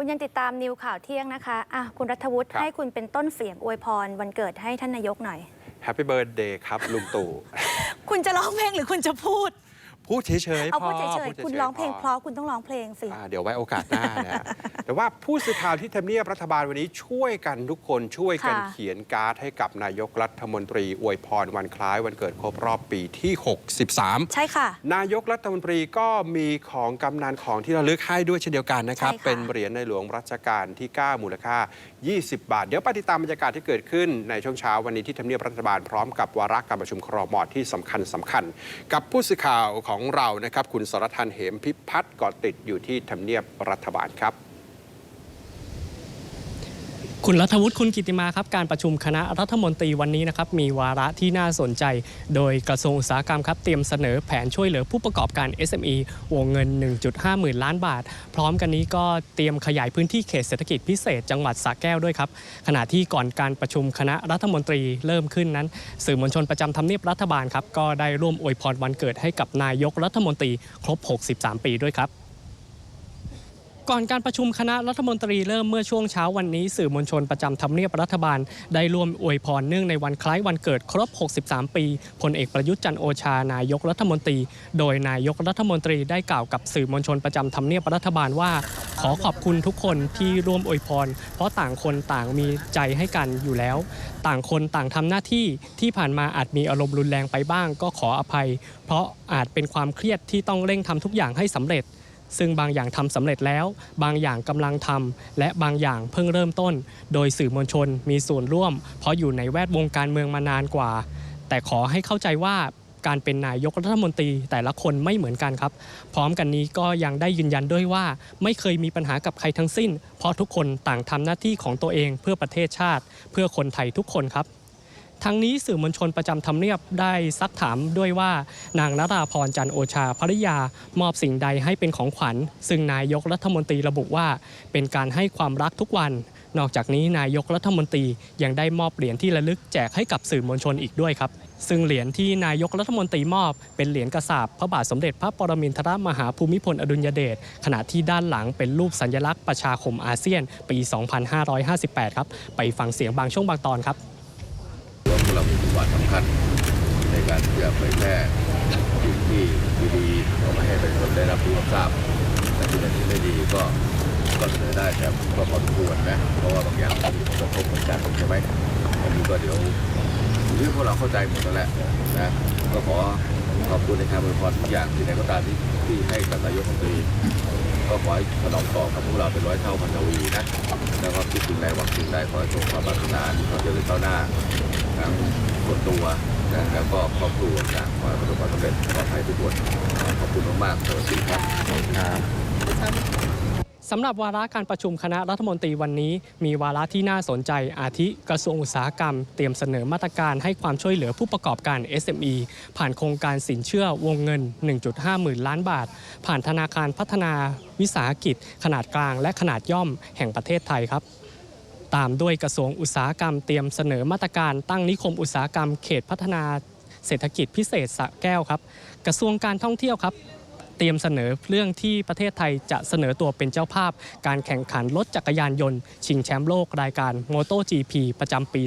คุณยังติดตามนิวข่าวเที่ยงนะคะอะคุณรัฐวุฒิครับ ให้คุณเป็นต้นเสียงอวยพร วันเกิดให้ท่านนายกหน่อย แฮปปี้เบิร์ดเดย์ครับลุงตู่ คุณจะร้องเพลงหรือคุณจะพูด พูดเฉยๆเอาพอพูดเฉยพูดๆคุณร้องเพลงพเพราะคุณต้องร้องเพลงสิ อ่าเดี๋ยวไว้โอกาสหน้านะ แต่ว่าผู้สื่อข่าวที่ทำเนียบรัฐบาลวันนี้ช่วยกันทุกคนช่วยกันค่ะ เขียนการ์ดให้กับนายกรัฐมนตรี อวยพรวันคล้ายวันเกิดครบรอบปีที่ 63 ใช่ค่ะ นายกรัฐมนตรีก็มีของกำนันของที่ระลึกให้ด้วยเช่นเดียวกันนะครับ ใช่ค่ะ เป็นเหรียญในหลวงรัชกาลที่ 9 มูลค่า20 บาท เดี๋ยวไปติดตามบรรยากาศที่เกิดขึ้นในช่วงเช้าวันนี้ที่ทำเนียบรัฐบาลพร้อมกับวาระการประชุมครมที่สำคัญสำคัญ กับผู้สื่อข่าวของเรานะครับคุณสรทันเหมพิพัฒน์เกาะติดอยู่ที่ทำเนียบรัฐบาลครับ คุณรัฐวุฒิคุณกิติมาครับการประชุมคณะรัฐมนตรีวันนี้นะครับมีวาระที่น่าสนใจ โดยกระทรวงอุตสาหกรรมครับเตรียมเสนอแผนช่วยเหลือผู้ประกอบการ SME วงเงิน 1.5 หมื่นล้านบาท พร้อมกันนี้ก็เตรียมขยายพื้นที่เขตเศรษฐกิจพิเศษจังหวัดสระแก้วด้วยครับขณะที่ก่อนการประชุมคณะรัฐมนตรีเริ่มขึ้นนั้น สื่อมวลชนประจำทำเนียบรัฐบาลครับก็ได้ร่วมอวยพรวันเกิดให้กับนายกรัฐมนตรีครบ 63 ปีด้วยครับ ก่อนการประชุมคณะรัฐมนตรีเริ่มเมื่อช่วงเช้าวันนี้ สื่อมวลชนประจำทำเนียบรัฐบาล ได้ร่วมอวยพรเนื่องในวันคล้ายวันเกิดครบ 63 ปีพลเอกประยุทธ์จันโอชานายกรัฐมนตรี โดยนายกรัฐมนตรีได้กล่าวกับสื่อมวลชนประจำทำเนียบรัฐบาลว่า ขอขอบคุณทุกคนที่ร่วมอวยพร เพราะต่างคนต่างมีใจให้กันอยู่แล้ว ต่างคนต่างทำหน้าที่ที่ผ่านมาอาจมีอารมณ์รุนแรงไปบ้าง ก็ขออภัย เพราะอาจเป็นความเครียดที่ต้องเร่งทำทุกอย่างให้สำเร็จ ซึ่งบางอย่างทำสำเร็จแล้ว บางอย่างกำลังทำและบางอย่างเพิ่งเริ่มต้น โดยสื่อมวลชนมีส่วนร่วม เพราะอยู่ในแวดวงการเมืองมานานกว่า แต่ขอให้เข้าใจว่าการเป็นนายกรัฐมนตรีแต่ละคนไม่เหมือนกันครับ พร้อมกันนี้ก็ยังได้ยืนยันด้วยว่า ไม่เคยมีปัญหากับใครทั้งสิ้น เพราะทุกคนต่างทำหน้าที่ของตัวเองเพื่อประเทศชาติ เพื่อคนไทยทุกคนครับ ทั้งนี้สื่อมวลชนประจำทำเนียบได้ซักถามด้วยว่านางนราพรจันโอชาภริยามอบสิ่งใดให้เป็นของขวัญ ซึ่งนายกรัฐมนตรีระบุว่า เป็นการให้ความรักทุกวัน นอกจากนี้นายกรัฐมนตรียังได้มอบเหรียญที่ระลึกแจกให้กับสื่อมวลชนอีกด้วยครับซึ่งเหรียญที่นายกรัฐมนตรีมอบ เป็นเหรียญกระสาบพระบาทสมเด็จพระปรมินทรมหาภูมิพลอดุลยเดชขณะที่ด้านหลังเป็นรูปสัญลักษณ์ประชาคมอาเซียน ปี 2558 ครับ ไปฟังเสียงบางช่วงบางตอนครับ เรามีบทบาทสำคัญในการที่จะเผยแพร่สิ่งที่ดีๆออกมาให้ประชาชนได้รับรู้ทราบแต่ที่ไหนที่ไม่ดีก็ก็เสนอได้แต่ก็พอสมควรนะเพราะว่าบางอย่างมันมีผลกระทบเหมือนกันใช่ไหมอันนี้ก็เดี๋ยวเรื่องพวกเราเข้าใจหมดแล้วแหละนะก็ขอขอบคุณในการบริพรทุกอย่างที่ไหนกตามที่ที่ให้กับนายกรัฐมนตรีก็ขอให้ถนอมตอกับพวกเราเป็นร้อยเท่าพันทวีนะแล้วก็คิดถึงใดหวังถึงใดขอให้สมความปรารถนาความเจริญก้าหน้า ทั้งส่วนตัวนะแล้วก็ครอบครัวต่างขอให้ประสบความสำเร็จปลอดภัยทุกคนขอบคุณมากๆสวัสดีครับสำหรับวาระการประชุมคณะรัฐมนตรีวันนี้ มีวาระที่น่าสนใจอาทิกระทรวงอุตสาหกรรม เตรียมเสนอมาตรการให้ความช่วยเหลือผู้ประกอบการ SME ผ่านโครงการสินเชื่อวงเงิน 1.5 หมื่นล้านบาท ผ่านธนาคารพัฒนาวิสาหกิจ ขนาดกลางและขนาดย่อมแห่งประเทศไทยครับ ตามด้วยกระทรวงอุตสาหกรรมเตรียมเสนอมาตรการตั้งนิคมอุตสาหกรรมเขตพัฒนาเศรษฐกิจพิเศษสะแก้วครับ กระทรวงการท่องเที่ยวครับ เตรียมเสนอเรื่องที่ประเทศไทยจะเสนอตัวเป็นเจ้าภาพ การแข่งขันรถจักรยานยนต์ ชิงแชมป์โลกรายการ MotoGP ประจำปี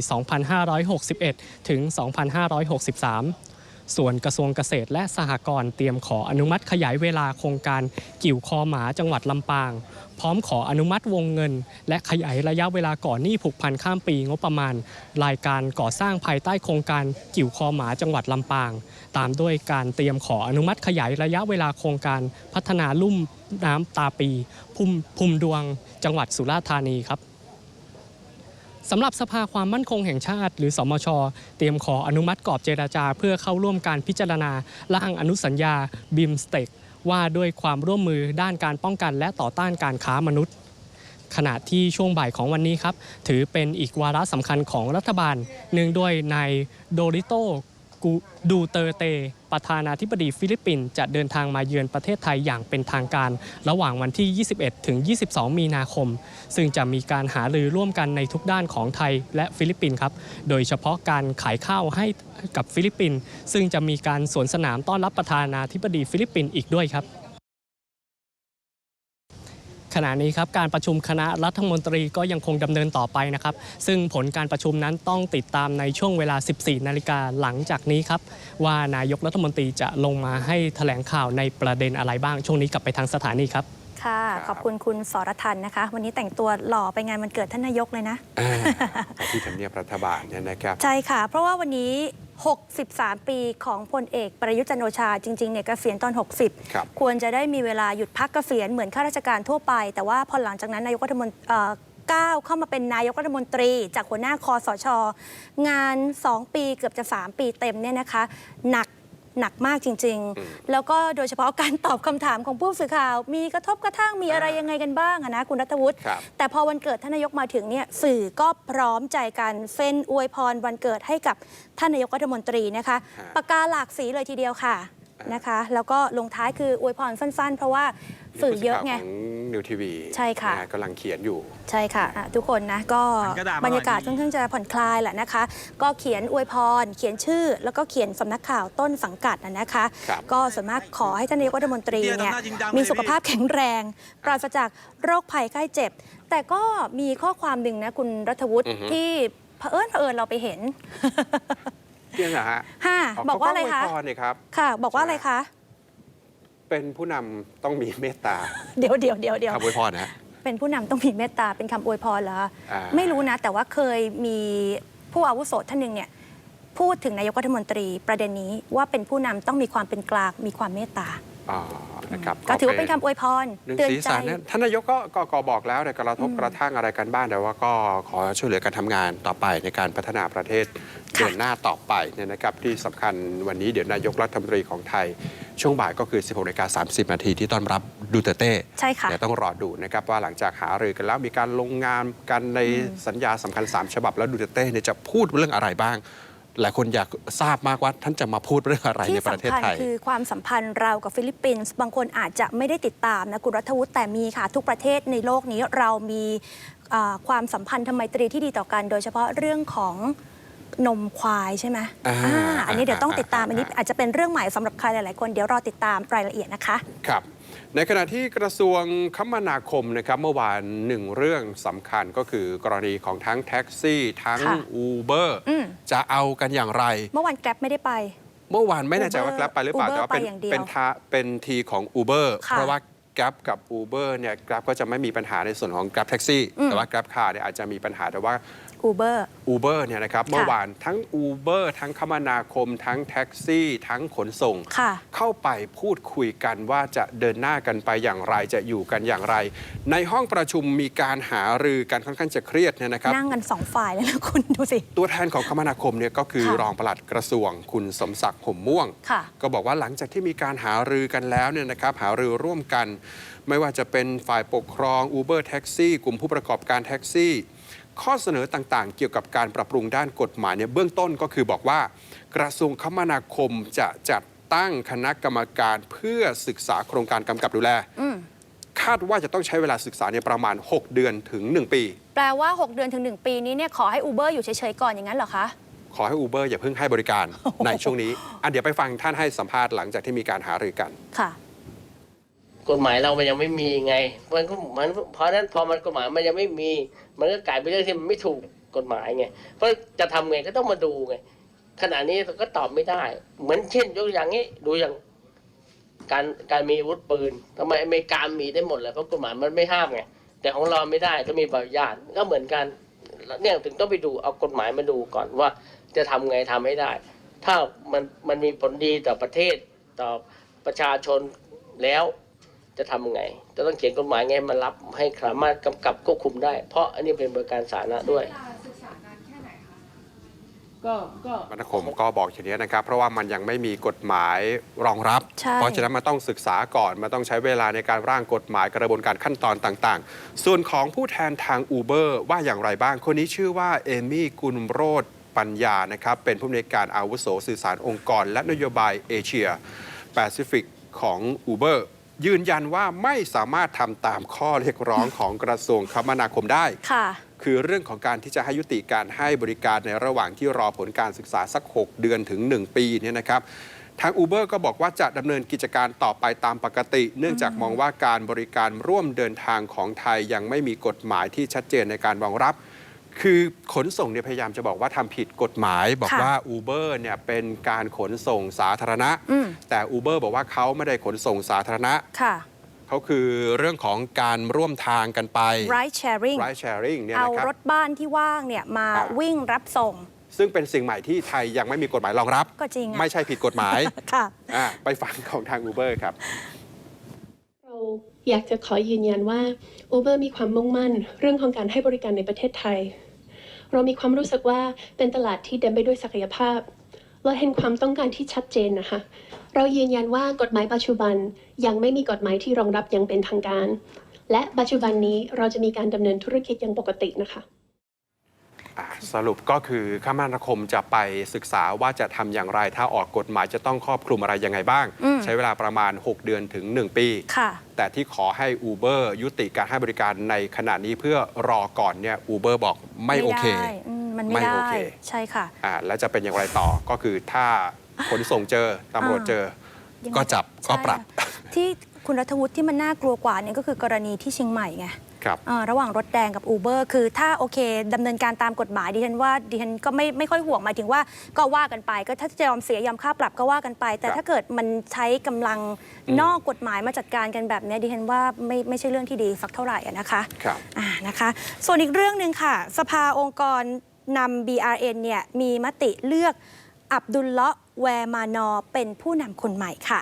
2561 ถึง 2563 ส่วนกระทรวงเกษตรและสหกรณ์เตรียมขออนุมัติขยายเวลาโครงการกิ่วคอหมาจังหวัดลำปาง พร้อมขออนุมัติวงเงิน และขยายระยะเวลาก่อนหนี้ผูกพันข้ามปีงบประมาณ รายการก่อสร้างภายใต้โครงการกิ่วคอหมาจังหวัดลำปาง ตามด้วยการเตรียมขออนุมัติขยายระยะเวลาโครงการพัฒนาลุ่มน้ำตาปี พุ่มพุ่มดวงจังหวัดสุราษฎร์ธานีครับ สำหรับสภาความมั่นคงแห่งชาติ หรือสมช เตรียมขออนุมัติกรอบเจราจา เพื่อเข้าร่วมการพิจารณาร่างอนุสัญญาบิมสเต็กว่าด้วยความร่วมมือด้านการป้องกันและต่อต้านการค้ามนุษย์ ขณะที่ช่วงบ่ายของวันนี้ครับ ถือเป็นอีกวาระสำคัญของรัฐบาล เนื่องด้วยนายโดริโตดูเตอร์เต ประธานาธิบดีฟิลิปปินส์จะเดินทางมาเยือนประเทศไทยอย่างเป็นทางการ ระหว่างวันที่ 21 ถึง 22 มีนาคม ซึ่งจะมีการหารือร่วมกันในทุกด้านของไทยและฟิลิปปินส์ครับ โดยเฉพาะการขายข้าวให้กับฟิลิปปินส์ซึ่งจะมีการสวนสนามต้อนรับประธานาธิบดีฟิลิปปินส์อีกด้วยครับ ขณะนี้ครับการประชุมคณะรัฐมนตรีก็ยังคงดำเนินต่อไปนะครับ ซึ่งผลการประชุมนั้นต้องติดตามในช่วงเวลา 14 นาฬิกาหลังจากนี้ครับ ว่านายกรัฐมนตรีจะลงมาให้แถลงข่าวในประเด็นอะไรบ้าง ช่วงนี้กลับไปทางสถานีครับค่ะครับขอบคุณคุณสรทันนะคะ วันนี้แต่งตัวหล่อไปงานวันเกิดท่านนายกเลยนะอ่าที่ทำเนียบรัฐบาลเนี่ยนะครับ ใช่ค่ะ เพราะว่าวันนี้ 63 ปีของพลเอกประยุทธ์จันทร์โอชา จริงๆเนี่ยเกษียณตอน 60 ครับควรจะได้มีเวลาหยุดพักเกษียณเหมือนข้าราชการทั่วไป แต่ว่าพอหลังจากนั้นนายกรัฐมนตรีเอ่อก้าวเข้ามาเป็นนายกรัฐมนตรี จากหัวหน้าคอสช งาน 2 ปีเกือบจะ 3 ปีเต็มเนี่ยนะคะ หนัก หนักมากจริง ๆ แล้วก็โดยเฉพาะการตอบคำถามของผู้สื่อข่าว มีกระทบกระทั่งมีอะไรยังไงกันบ้างอะนะคุณรัฐวุฒิครับแต่พอวันเกิดท่านนายกมาถึงเนี่ยสื่อก็พร้อมใจกันเซ็นอวยพรวันเกิดให้กับท่านนายกรัฐมนตรีนะคะฮะปากกาหลากสีเลยทีเดียวค่ะ นะคะ แล้วก็ลงท้ายคืออวยพรสั้นๆ เพราะว่าสื่อเยอะไงของนิวทีวีใช่ค่ะกำลังเขียนอยู่ ใช่ค่ะอะทุกคนนะก็มันก็ด่ามาบรรยากาศหน่ค่อยอนข้างจะผ่อนคลายแหละนะคะ ก็เขียนอวยพร เขียนชื่อ แล้วก็เขียนสำนักข่าวต้นสังกัดนะนะคะครับก็ส่วนมากขอให้ท่านนายกรัฐมนตรีเดี๋ยวเนี่ยทำหน้าจริงจังเลยมีสุขพี่ภาพแข็งแรง ปราศจากโรคภัยไข้เจ็บ แต่ก็มีข้อความหนึ่งนะคุณรัฐวุฒิอือฮึที่เผอิญเผอิญเราไปเห็น เที่ยงเหรอฮะห้าบอกว่าอะไรคะเขก็ยพรนี่ครับ ค่ะ บอกว่าอะไรคะ เป็นผู้นำต้องมีเมตตา เดี๋ยวเดี๋ยวเดี๋ยวเดี๋ยวคำอวยพรนะฮะเป็นผู้นำต้องมีเมตตา เป็นคำอวยพรเหรอคะอ่าไม่รู้นะ แต่ว่าเคยมีผู้อาวุโสท่านหนึ่งเนี่ยพูดถึงนายกรัฐมนตรีประเด็นนี้ว่าเป็นผู้นำต้องมีความเป็นกลางมีความเมตตาอ๋อ นะครับก็ถือว่าเป็นคำอวยพรหนึ่งเตือนสีใจสันเนี่ยท่านนายกก็ก็ก็บอกแล้วเนี่ยกระทบกระทั่งอะไรกันบ้างแต่ว่าก็ขอช่วยเหลือการทำงานต่อไปในการพัฒนาประเทศเดินหน้าต่อไปเนี่ยนะครับที่สำคัญวันนี้เดี๋ยวนายกรัฐมนตรีของไทย ช่วงบ่ายก็คือ 16นาฬิกา30 นาทีที่ต้อนรับดูเตอร์เต้ใช่ค่ะเดี๋ยวต้องรอดูนะครับว่าหลังจากหารือกันแล้วมีการลงงานกันในสัญญาสำคัญ 3 ฉบับแล้วดูเตอร์เต้เนี่ยจะพูดเรื่องอะไรบ้าง หลายคนอยากทราบมากว่าท่านจะมาพูดเรื่องอะไรในที่ประเทศสำคัญไทย คือความสัมพันธ์เรากับฟิลิปปินส์บางคนอาจจะไม่ได้ติดตามนะคุณรัฐวุฒิแต่มีค่ะ ทุกประเทศในโลกนี้เรามีเอ่อความสัมพันธ์ทางไมตรีที่ดีต่อกัน โดยเฉพาะเรื่องของ นมควายใช่ไหมอ่าอ่าอันนี้เดี๋ยวต้องติดตามอ่าอันนี้อาจจะเป็นเรื่องใหม่สำหรับใครหลาย ๆ คน เดี๋ยวรอติดตามรายละเอียดนะคะ ครับในขณะที่กระทรวงคมนาคมนะครับเมื่อวานหนึ่งเรื่องสำคัญก็คือกรณีของทั้งแท็กซี่ ทั้งค่ะอูเบอร์อืม จะเอากันอย่างไร เมื่อวานแกร็บไม่ได้ไป เมื่อวานไม่แน่ใจว่า Uber แกร็บไปหรือเปล่า Uber แต่ว่าเป็นไปอย่างเดียวเป็นทาเป็นทีของ Uber ค่ะ เพราะว่า แกร็บกับ Uber เนี่ยแกร็บก็จะไม่มีปัญหาในส่วนของ Grab Taxi อืมแต่ว่า Grab Car เนี่ยอาจจะมีปัญหาแต่ว่าอูเบอร์ Uber เนี่ยนะครับเมื่อวานทั้ง Uber ทั้งคมนาคม ทั้งแท็กซี่ ทั้งขนส่งค่ะเข้าไปพูดคุยกันว่าจะเดินหน้ากันไปอย่างไรจะอยู่กันอย่างไร ในห้องประชุมมีการหารือกันค่อนข้างจะเครียดเนี่ยนะครับนั่งกันสองฝ่ายเลยนะคุณดูสิ ตัวแทนของคมนาคมเนี่ยก็คือค่ะรองปลัดกระทรวง คุณสมศักดิ์ห่มม่วงค่ะก็บอกว่าหลังจากที่มีการหารือกันแล้วเนี่ยนะครับหารือร่วมกันไม่ว่าจะเป็นฝ่ายปกครอง Uber แท็กซี่กลุ่มผู้ประกอบการแท็กซี่ ข้อเสนอต่างๆ เกี่ยวกับการปรับปรุงด้านกฎหมายเนี่ยเบื้องต้นก็คือบอกว่า กระทรวงคมนาคมจะจัดตั้งคณะกรรมการเพื่อศึกษาโครงการกำกับดูแลอืมคาดว่าจะต้องใช้เวลาศึกษาเนี่ยประมาณ 6 เดือนถึง 1 ปี แปลว่า 6 เดือนถึง 1 ปีนี้เนี่ยขอให้อูเบอร์อยู่เฉยๆก่อนอย่างนั้นเหรอคะ ขอให้ Uber อย่าเพิ่งให้บริการในช่วงนี้อะเดี๋ยวไปฟังท่านให้สัมภาษณ์หลังจากที่มีการหารือกันค่ะ กฎหมายเรามันยังไม่มีไงมันก็มันเพราะนั้นพอมันกฎหมายมันยังไม่มี มันก็กลายเป็นเรื่องที่มันไม่ถูกกฎหมายไงเพราะจะทำไงก็ต้องมาดูไงขณะนี้ก็ตอบไม่ได้ เหมือนเช่นยกอย่างนี้ดูอย่าง การการมีอาวุธปืนทำไมอเมริกามีได้หมดเลยเพราะกฎหมายมันไม่ห้ามไงแต่ของเราไม่ได้ต้องมีใบอนุญาตก็เหมือนกันเนี่ยถึงต้องไปดูเอากฎหมายมาดูก่อนว่า จะทำไงทำให้ได้ ถ้ามันมันมีผลดีต่อประเทศต่อประชาชนแล้ว จะทำยังไง จะต้องเขียนกฎหมายไงมารับให้สามารถกำกับควบคุมได้ เพราะอันนี้เป็นบริการสาธารณะด้วยก็ก็มนาคมก็บอกอย่างนี้นะครับ เพราะว่ามันยังไม่มีกฎหมายรองรับ ใช่ เพราะฉะนั้นมันต้องศึกษาก่อนมันต้องใช้เวลาในการร่างกฎหมายกระบวนการขั้นตอนต่างๆ ส่วนของผู้แทนทาง Uber ว่าอย่างไรบ้าง คนนี้ชื่อว่าเอมี่กุลโรธปัญญานะครับเป็นผู้อำนวยการอาวุโสสื่อสารองค์กร และนโยบายเอเชียแปซิฟิกของ Uber ยืนยันว่าไม่สามารถทำตามข้อเรียกร้องของกระทรวงคมนาคมได้ ค่ะ คือเรื่องของการที่จะให้ยุติการให้บริการในระหว่างที่รอผลการศึกษาสัก 6 เดือนถึง 1 ปีเนี่ยนะครับ ทาง Uber ก็บอกว่าจะดำเนินกิจการต่อไปตามปกติ เนื่องจากมองว่าการบริการร่วมเดินทางของไทยยังไม่มีกฎหมายที่ชัดเจนในการรองรับ คือขนส่งเนี่ยพยายามจะบอกว่าทำผิดกฎหมาย บอกค่ะว่า Uber เนี่ยเป็นการขนส่งสาธารณะ อืม แต่ Uber บอกว่าเขาไม่ได้ขนส่งสาธารณะ ค่ะ เขาคือเรื่องของการร่วมทางกันไป ride sharing ride sharing เนี่ยเอานะครับ รถบ้านที่ว่างเนี่ยมาอ่า วิ่งรับส่ง ซึ่งเป็นสิ่งใหม่ที่ไทยยังไม่มีกฎหมายรองรับ ก็จริงอะ ไม่ใช่ผิดกฎหมายค่ะ อะไปฟังของทาง Uber ครับเรา อยากจะขอยืนยันว่า Uber มีความมุ่งมั่น เรื่องของการให้บริการในประเทศไทย เรามีความรู้สึกว่าเป็นตลาดที่เต็มไปด้วยศักยภาพ เราเห็นความต้องการที่ชัดเจนนะคะ เรายืนยันว่ากฎหมายปัจจุบันยังไม่มีกฎหมายที่รองรับอย่างเป็นทางการ และปัจจุบันนี้เราจะมีการดำเนินธุรกิจอย่างปกตินะคะอะ สรุปก็คือคมนาคมจะไปศึกษาว่าจะทำอย่างไร ถ้าออกกฎหมายจะต้องครอบคลุมอะไรยังไงบ้าง อืม ใช้เวลาประมาณ 6 เดือนถึง 1 ปี ค่ะ แต่ที่ขอให้ Uber ยุติการให้บริการในขณะนี้เพื่อรอก่อนเนี่ย Uber บอกไม่โอเคได้อืมมันไม่ไม่ได้โอเค ใช่ค่ะ อ่าแล้วจะเป็นอย่างไรต่อก็คือถ้าขนส่งเจอตำรวจเจอ ยังไงก็จับก็ปรับ ใช่ที่คุณรัฐวุฒิที่มันน่ากลัวกว่าเนี่ยก็คือกรณีที่เชียงใหม่ไง ครับเอ่อระหว่างรถแดงกับ Uber คือถ้าโอเคดำเนินการตามกฎหมายดิฉันว่าดิฉันก็ไม่ไม่ค่อยห่วงหมายถึงว่าก็ว่ากันไป ก็ถ้าจะยอมเสียยอมค่าปรับก็ว่ากันไป แต่ครับถ้าเกิดมันใช้กำลังอืมนอกกฎหมายมาจัดการกันแบบเนี้ยดิฉันว่าไม่ไม่ใช่เรื่องที่ดีสักเท่าไหร่อะนะคะครับอ่านะคะ ส่วนอีกเรื่องหนึ่งค่ะ สภาองค์กรนำ BRN เนี่ยมีมติเลือกอับดุลเลาะห์แวร์มานอร์เป็นผู้นำคนใหม่ค่ะ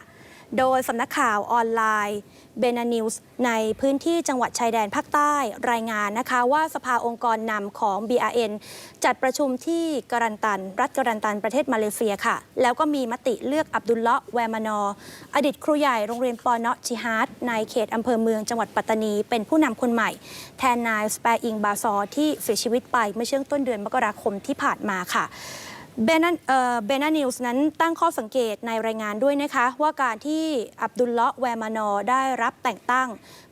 โดยสำนักข่าวออนไลน์เบนานิวส์ในพื้นที่จังหวัดชายแดนภาคใต้รายงานนะคะว่าสภาองค์กรนำของ BRN จัดประชุมที่กรันตัน รัฐกรันตันประเทศมาเลเซียค่ะ แล้วก็มีมติเลือกอับดุลเลาะแวร์มานอ อดีตครูใหญ่โรงเรียนปอเนาะจิฮาร์ดในเขตอำเภอเมืองจังหวัดปัตตานี เป็นผู้นำคนใหม่ แทนนายสเปรอิงบาซอร์ที่เสียชีวิตไปเมื่อช่วงต้นเดือนมกราคมที่ผ่านมาค่ะ เบนาเอ่อเบนานิวส์นั้นตั้งข้อสังเกตในรายงานด้วยนะคะ ว่าการที่อับดุลเลาะแวร์มานอได้รับแต่งตั้ง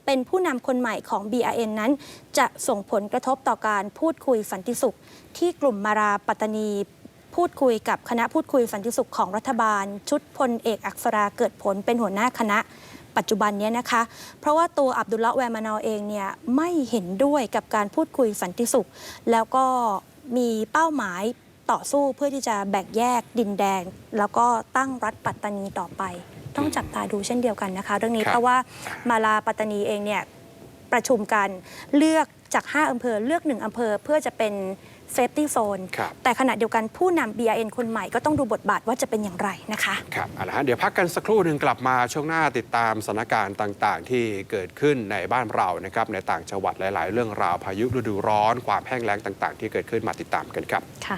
เป็นผู้นำคนใหม่ของ BRN นั้น จะส่งผลกระทบต่อการพูดคุยสันติสุข ที่กลุ่มมาราปัตตานี พูดคุยกับคณะพูดคุยสันติสุขของรัฐบาล ชุดพลเอกอักษราเกิดผลเป็นหัวหน้าคณะปัจจุบันนี้นะคะ เพราะว่าตัวอับดุลเลาะแวร์มานอเองเนี่ยไม่เห็นด้วยกับการพูดคุยสันติสุข แล้วก็มีเป้าหมาย ต่อสู้เพื่อที่จะแบ่งแยกดินแดงแล้วก็ตั้งรัฐปัตตานีต่อไป ต้องจับตาดูเช่นเดียวกันนะคะ เรื่องนี้ครับ เพราะว่ามาลาปัตตานีเองเนี่ยประชุมกันเลือกจาก 5อำเภอเลือก 1อำเภอเพื่อจะเป็นเซฟตี้โซนครับ แต่ขณะเดียวกันผู้นำ BRN คนใหม่ก็ต้องดูบทบาทว่าจะเป็นอย่างไรนะคะ ครับเอาละฮะเดี๋ยวพักกันสักครู่หนึ่งกลับมาช่วงหน้าติดตามสถานการณ์ต่างๆ ที่เกิดขึ้นในบ้านเรานะครับในต่างจังหวัดหลาย ๆ เรื่องราวพายุฤดูร้อน ความแห้งแล้งต่าง ๆ ที่เกิดขึ้นมาติดตามกันครับ ค่ะ